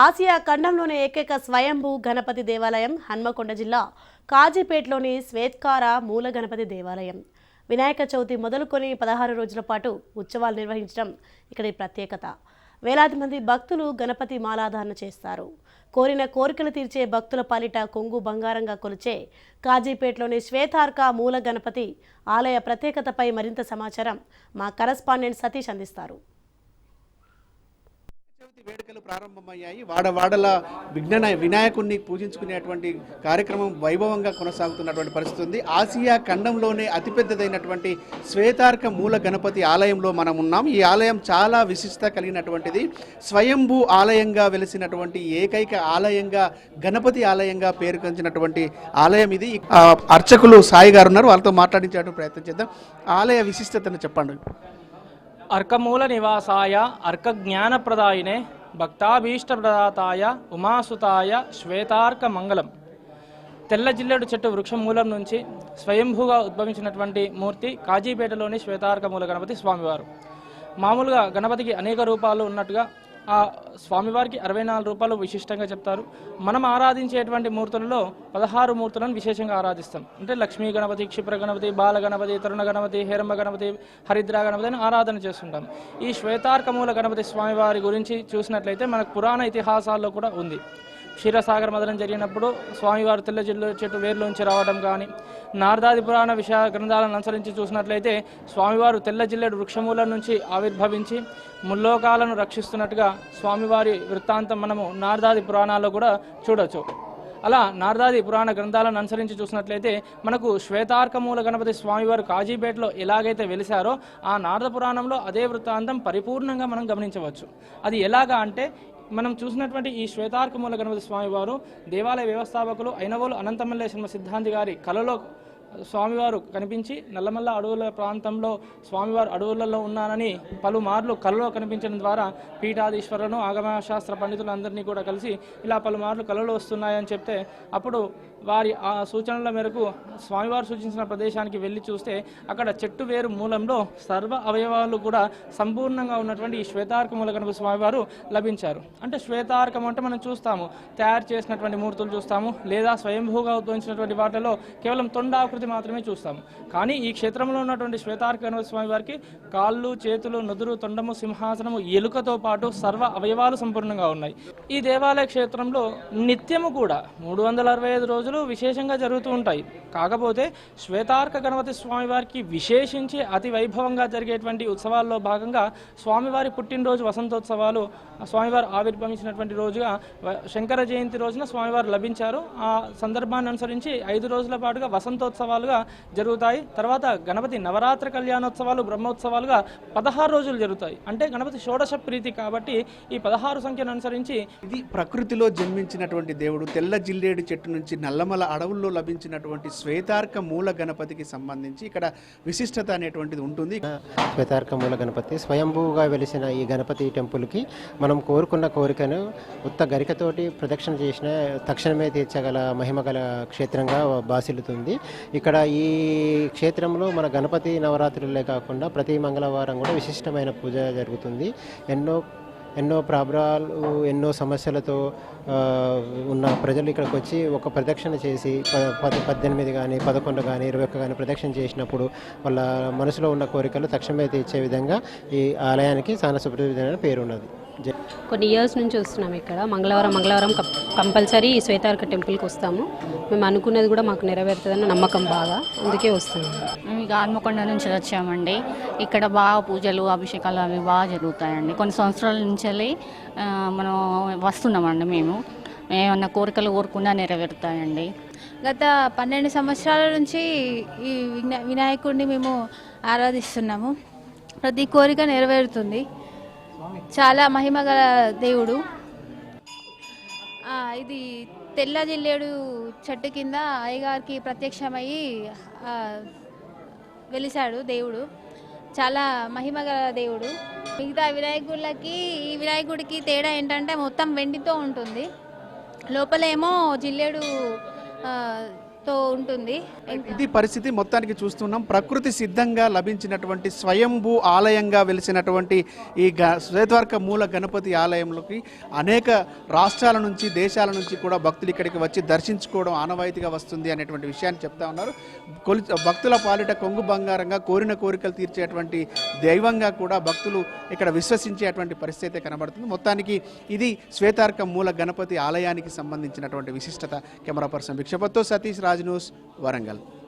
Asia ఖండంలోని ఏకైక స్వయంభూ గణపతి దేవాలయం హన్మకొండ జిల్లా కాజీపేటలోని శ్వేత్కార మూల గణపతి దేవాలయం. వినాయక చవితి మొదలుకొని పదహారు రోజుల పాటు ఉత్సవాలు నిర్వహించడం ఇక్కడి ప్రత్యేకత. వేలాది మంది భక్తులు గణపతి మాలాధారణ చేస్తారు. కోరిన కోరికలు తీర్చే భక్తుల పాలిట కొంగు బంగారంగా కొలిచే కాజీపేటలోని శ్వేతార్క మూల గణపతి ఆలయ ప్రత్యేకతపై మరింత సమాచారం మా కరస్పాండెంట్ సతీష్ అందిస్తారు. సంక్రాంతి వేడుకలు ప్రారంభమయ్యాయి. వాడవాడల విఘ్న వినాయకుడిని పూజించుకునేటువంటి కార్యక్రమం వైభవంగా కొనసాగుతున్నటువంటి పరిస్థితి ఉంది. ఆసియా ఖండంలోనే అతిపెద్దదైనటువంటి శ్వేతార్క మూల గణపతి ఆలయంలో మనం ఉన్నాం. ఈ ఆలయం చాలా విశిష్టత కలిగినటువంటిది. స్వయంభూ ఆలయంగా వెలిసినటువంటి ఏకైక ఆలయంగా గణపతి ఆలయంగా పేరుకొంచినటువంటి ఆలయం ఇది. అర్చకులు సాయి గారు ఉన్నారు. వాళ్ళతో మాట్లాడించేటువంటి ప్రయత్నం చేద్దాం. ఆలయ విశిష్టతను చెప్పండి. అర్కమూల నివాసాయ అర్క జ్ఞానప్రదాయినే భక్తాభీష్టప్రదాతాయ ఉమాసుతాయ శ్వేతార్క మంగళం తెల్ల జిల్లెడు చెట్టు వృక్షం మూలం నుంచి స్వయంభూగా ఉద్భవించినటువంటి మూర్తి కాజీపేటలోని శ్వేతార్క మూల గణపతి స్వామివారు. మామూలుగా గణపతికి అనేక రూపాలు ఉన్నట్టుగా ఆ స్వామివారికి అరవై నాలుగు రూపాయలు విశిష్టంగా చెప్తారు. మనం ఆరాధించేటువంటి మూర్తులలో పదహారు మూర్తులను విశేషంగా ఆరాధిస్తాం. అంటే లక్ష్మీ గణపతి క్షిప్ర గణపతి బాల గణపతి తరుణ గణపతి హేరంబ గణపతి హరిద్ర గణపతి అని ఆరాధన చేస్తుంటాం. ఈ శ్వేతార్కమూల గణపతి స్వామివారి గురించి చూసినట్లయితే మనకు పురాణ ఇతిహాసాల్లో కూడా ఉంది. క్షీరసాగర మదనం జరిగినప్పుడు స్వామివారు తెల్ల జిల్లు చెట్టు వేర్లోంచి రావడం కానీ నారదాది పురాణ విషయ గ్రంథాలను అనుసరించి చూసినట్లయితే స్వామివారు తెల్ల జిల్లెడు వృక్షమూలం నుంచి ఆవిర్భవించి ముల్లోకాలను రక్షిస్తున్నట్టుగా స్వామివారి వృత్తాంతం మనము నారదాది పురాణాల్లో కూడా చూడొచ్చు. అలా నారదాది పురాణ గ్రంథాలను అనుసరించి చూసినట్లయితే మనకు శ్వేతార్కమూల గణపతి స్వామివారు కాజీపేటలో ఎలాగైతే వెలిశారో ఆ నారద పురాణంలో అదే వృత్తాంతం పరిపూర్ణంగా మనం గమనించవచ్చు. అది ఎలాగా అంటే మనం చూసినటువంటి ఈ శ్వేతార్కమూల గణపతి స్వామివారు దేవాలయ వ్యవస్థాపకులు అయినవోలు అనంతమల్లేశ్వర సిద్ధాంతి గారి కలలో స్వామివారు కనిపించి నల్లమల్ల అడవుల ప్రాంతంలో స్వామివారు అడవులలో ఉన్నానని పలుమార్లు కలలో కనిపించడం ద్వారా పీఠాధీశ్వరులను ఆగమశాస్త్ర పండితులందరినీ కూడా కలిసి ఇలా పలుమార్లు కళలు వస్తున్నాయని చెప్తే అప్పుడు వారి ఆ సూచనల మేరకు స్వామివారు సూచించిన ప్రదేశానికి వెళ్ళి చూస్తే అక్కడ చెట్టు వేరు మూలంలో సర్వ అవయవాలు కూడా సంపూర్ణంగా ఉన్నటువంటి ఈ శ్వేతార్క స్వామివారు లభించారు. అంటే శ్వేతార్కం అంటే మనం చూస్తాము తయారు చేసినటువంటి మూర్తులు చూస్తాము లేదా స్వయంభూగా ఉద్భవించినటువంటి వాటిలో కేవలం తొండాకృతి మాత్రమే చూస్తాం కానీ ఈ క్షేత్రంలో ఉన్నటువంటి శ్వేతార్క గణపతి స్వామి వారికి కాళ్ళు చేతులు నుదురు తొండము సింహాసనము ఎలుకతో పాటు సర్వ అవయవాలు సంపూర్ణంగా ఉన్నాయి. ఈ దేవాలయ క్షేత్రంలో నిత్యము కూడా మూడు వందల అరవై ఐదు రోజులు విశేషంగా జరుగుతూ ఉంటాయి. కాకపోతే శ్వేతార్క గణపతి స్వామివారికి విశేషించి అతి వైభవంగా జరిగేటువంటి ఉత్సవాల్లో భాగంగా స్వామివారి పుట్టినరోజు వసంతోత్సవాలు స్వామివారు ఆవిర్భవించినటువంటి రోజుగా శంకర జయంతి రోజున స్వామివారు లభించారు. ఆ సందర్భాన్ని అనుసరించి ఐదు రోజుల పాటుగా వసంతోత్సవాలుగా జరుగుతాయి. తర్వాత గణపతి నవరాత్రి కళ్యాణోత్సవాలు బ్రహ్మోత్సవాలుగా పదహారు రోజులు జరుగుతాయి. అంటే గణపతి షోడశ ప్రీతి కాబట్టి ఈ పదహారు సంఖ్యను అనుసరించి ఇది ప్రకృతిలో జన్మించినటువంటి దేవుడు. తెల్ల జిల్లేడు చెట్టు నుంచి నల్లమల అడవుల్లో లభించినటువంటి శ్వేతార్క మూల గణపతికి సంబంధించి ఇక్కడ విశిష్టత అనేటువంటిది ఉంటుంది. శ్వేతార్కమూల గణపతి స్వయంభూగా వెలిసిన ఈ గణపతి టెంపుల్కి మనం కోరుకున్న కోరికను ఉత్త గరికతోటి ప్రదక్షిణ చేసిన తక్షణమే తీర్చగల మహిమ గల క్షేత్రంగా బాసిల్లుతుంది. ఇక్కడ ఈ క్షేత్రంలో మన గణపతి నవరాత్రులే కాకుండా ప్రతి మంగళవారం కూడా విశిష్టమైన పూజ జరుగుతుంది. ఎన్నో ఎన్నో ప్రాబ్రాలు ఎన్నో సమస్యలతో ఉన్న ప్రజలు ఇక్కడికి వచ్చి ఒక ప్రదక్షిణ చేసి ప- పది పద్దెనిమిది కానీ పదకొండు కానీ ఇరవై ఒక్క కానీ ప్రదక్షిణ చేసినప్పుడు వాళ్ళ మనసులో ఉన్న కోరికలు తక్షణమే తీర్చే విధంగా ఈ ఆలయానికి చాలా సుప్రసిద్ధమైన పేరు ఉన్నది కొన్ని ఇయర్స్ నుంచి వస్తున్నాం ఇక్కడ. మంగళవారం మంగళవారం కంపల్సరీ ఈ శ్వేతార్క టెంపుల్కి వస్తాము. మేము అనుకున్నది కూడా మాకు నెరవేరుతుందని నమ్మకం బాగా. అందుకే వస్తాము మేము ఇక హన్మకొండ నుంచి వచ్చామండి. ఇక్కడ బాగా పూజలు అభిషేకాలు అవి బాగా జరుగుతాయండి. కొన్ని సంవత్సరాల నుంచి మనం వస్తున్నామండి మేము. ఏమన్నా కోరికలు కోరుకున్నా నెరవేరుతాయండి. గత పన్నెండు సంవత్సరాల నుంచి ఈ వినా వినాయకుడిని మేము ఆరాధిస్తున్నాము. ప్రతి కోరిక నెరవేరుతుంది. చాలా మహిమ గల దేవుడు. ఇది తెల్ల జిల్లేడు చెట్టు కింద అయ్యగారికి ప్రత్యక్షమయ్యి వెలిశాడు దేవుడు. చాలా మహిమ గల దేవుడు. మిగతా వినాయకులకి ఈ వినాయకుడికి తేడా ఏంటంటే మొత్తం వెండితో ఉంటుంది. లోపలేమో జిల్లేడు తో ఉంటుంది. ఇది పరిస్థితి మొత్తానికి చూస్తున్నాం. ప్రకృతి సిద్ధంగా లభించినటువంటి స్వయంభూ ఆలయంగా వెలిసినటువంటి ఈ గ శ్వేతవర్క మూల గణపతి ఆలయంలోకి అనేక రాష్ట్రాల నుంచి దేశాల నుంచి కూడా భక్తులు ఇక్కడికి వచ్చి దర్శించుకోవడం ఆనవాయితీగా వస్తుంది అనేటువంటి విషయాన్ని చెప్తా ఉన్నారు. కొలి భక్తుల పాలిట కొంగు బంగారంగా కోరిన కోరికలు తీర్చేటువంటి దైవంగా కూడా భక్తులు ఇక్కడ విశ్వసించేటువంటి పరిస్థితి అయితే కనబడుతుంది. మొత్తానికి ఇది శ్వేతార్క మూల గణపతి ఆలయానికి సంబంధించినటువంటి విశిష్టత. కెమెరా పర్సన్ భిక్షపత్తో సతీష్ రాజ్ న్యూస్ వరంగల్.